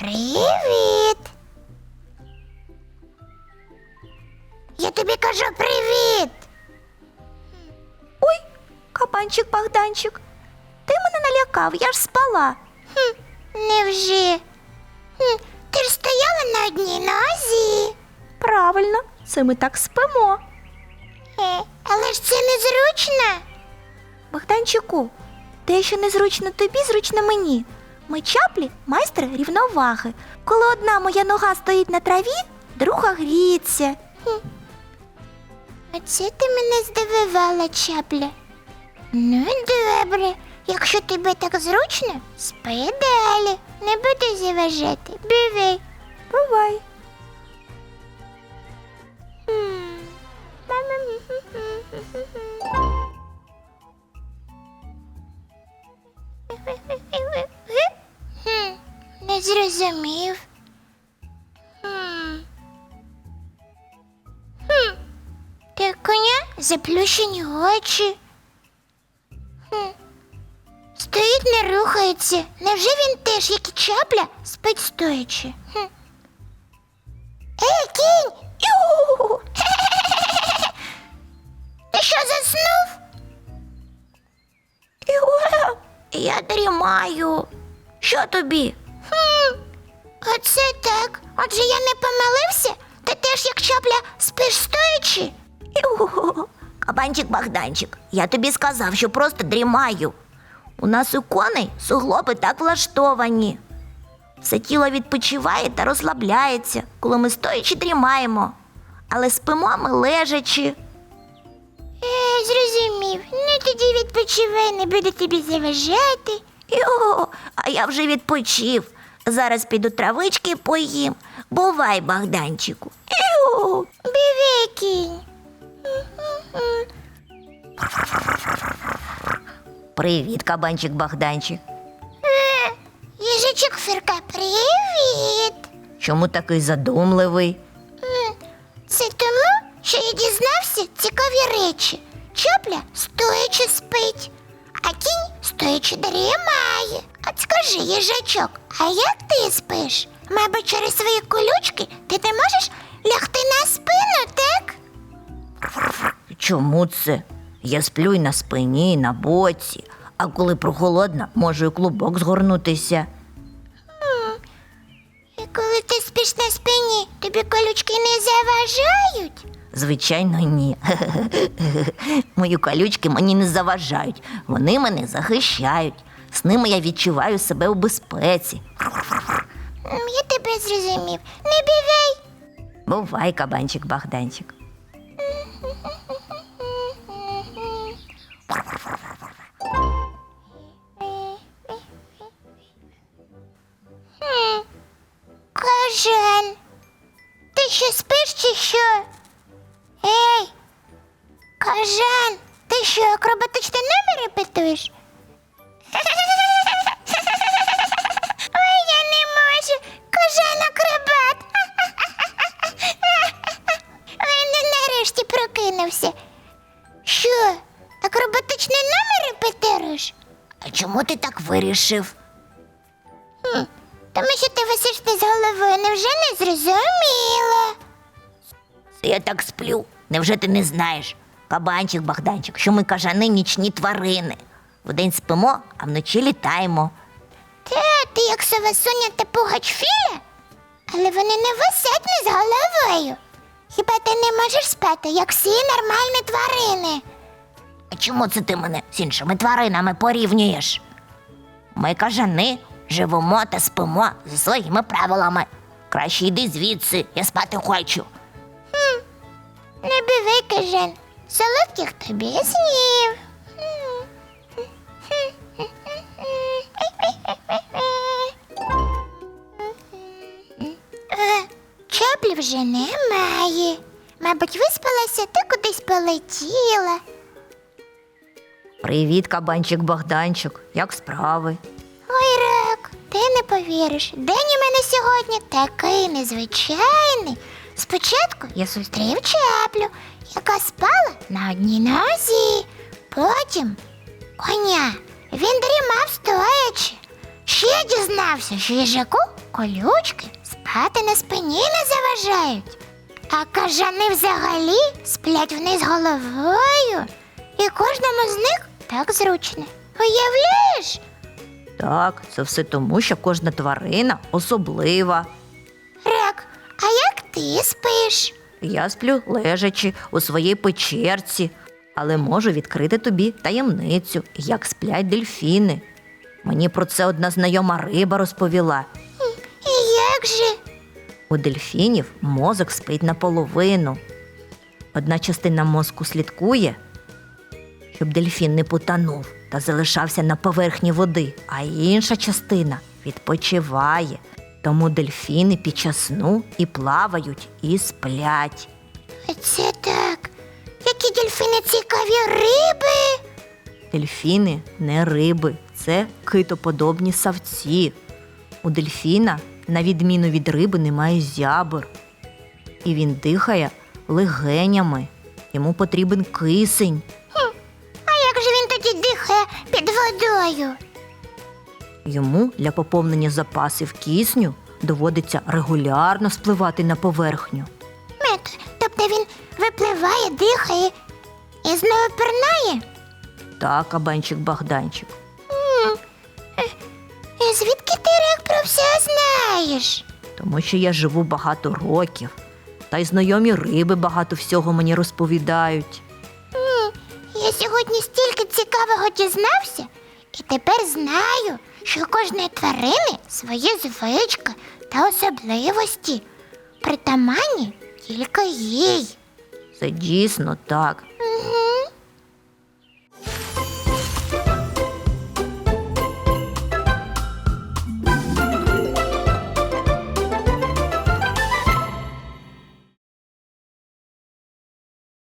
Привіт. Я тобі кажу привіт. Ой, кабанчик Богданчик, ти мене налякав, я ж спала. Хм, невже? Хм, ти ж стояла на одній нозі. Правильно, це ми так спимо. Е, але ж це незручно. Богданчику, те, що незручно тобі, зручно мені. Ми чаплі майстри рівноваги. Коли одна моя нога стоїть на траві, друга гріється. Оце ти мене здивувала, чапля. Ну, добре. Якщо тобі так зручно, спи далі. Не буду заважати. Бивай. Бувай. Хм, зрозумів. Хм. Хм. Та коня заплющені очі. Хм. Стоїть, не рухається. Невже він теж, як і чапля, спить стоячи? Хм. Ей, кінь! Ю! Ти що заснув? Я дрімаю. Що тобі? Оце так. Отже, я не помилився? Ти теж як чапля спиш стоячи? Іу. Кабанчик Богданчик, я тобі сказав, що просто дрімаю. У нас у коней суглоби так влаштовані. Все тіло відпочиває та розслабляється, коли ми стоячи дрімаємо. Але спимо ми лежачи. Е, зрозумів. Ну тоді відпочивай, не буду тобі заважати. Йо, а я вже відпочив. Зараз піду травички поїм. Бувай, Богданчику. Бивай, кінь. Привіт, кабанчик Богданчик. Е, їжачок Фірка, привіт. Чому такий задумливий? Це тому, що я дізнався цікаві речі. Чапля стоячи спить, а кінь стоячи дрімає. От скажи, їжачок, а як ти спиш? Мабуть, через свої колючки ти не можеш лягти на спину, так? Чому це? Я сплю й на спині, і на боці, а коли прохолодно, можу і клубок згорнутися. І коли ти спиш на спині, тобі колючки не заважають? Звичайно, ні. Мої колючки мені не заважають, вони мене захищають. З ними я відчуваю себе у безпеці. Я тебе зрозумів. Не бівай. Бувай, кабанчик Богданчик. Кажан, ти що спиш чи що? Ей, кажан, ти що, акробатичний номер репетуєш? А чому ти так вирішив? Тому що ти висиш з головою, невже не зрозуміла? Це я так сплю. Невже ти не знаєш? Кабанчик Богданчик, що ми кажани нічні тварини. Вдень спимо, а вночі літаємо. Та ти як сова Соня та пугач Філя, але вони не висять не з головою. Хіба ти не можеш спати, як всі нормальні тварини? Чому це ти мене з іншими тваринами порівнюєш? Ми кажани живемо та спимо за своїми правилами. Краще йди звідси, я спати хочу. Не бивай, кажен, солодких тобі снів. Е, Чаплі вже немає. Мабуть, виспалася та кудись полетіла. Привіт, кабанчик Богданчик, як справи? Ой, рак, ти не повіриш. День у мене сьогодні такий незвичайний. Спочатку я зустрів чаплю, яка спала на одній нозі. Потім коня. Він дрімав стоячи. Ще дізнався, що їжаку колючки спати на спині не заважають. А кажани взагалі сплять вниз головою, і кожному з них так зручно. Уявляєш? Так, це все тому, що кожна тварина особлива. Рак, а як ти спиш? Я сплю лежачи у своїй печерці, але можу відкрити тобі таємницю, як сплять дельфіни. Мені про це одна знайома риба розповіла. І як же? У дельфінів мозок спить наполовину. Одна частина мозку слідкує, щоб дельфін не потонув та залишався на поверхні води, а інша частина відпочиває. Тому дельфіни під час сну і плавають, і сплять. Оце так. Які дельфіни цікаві риби. Дельфіни не риби, це китоподобні савці. У дельфіна, на відміну від риби, немає зябр. І він дихає легенями. Йому потрібен кисень. Водою? Йому для поповнення запасів кисню доводиться регулярно спливати на поверхню. Мет, тобто він випливає, дихає і знову пірнає? Так, кабанчик Богданчик. І звідки ти рак про все знаєш? Тому що я живу багато років, та й знайомі риби багато всього мені розповідають. Я сьогодні стільки цікавого дізнався, тепер знаю, що у кожної тварини свої звички та особливості, притаманні тільки їй. Це дійсно так.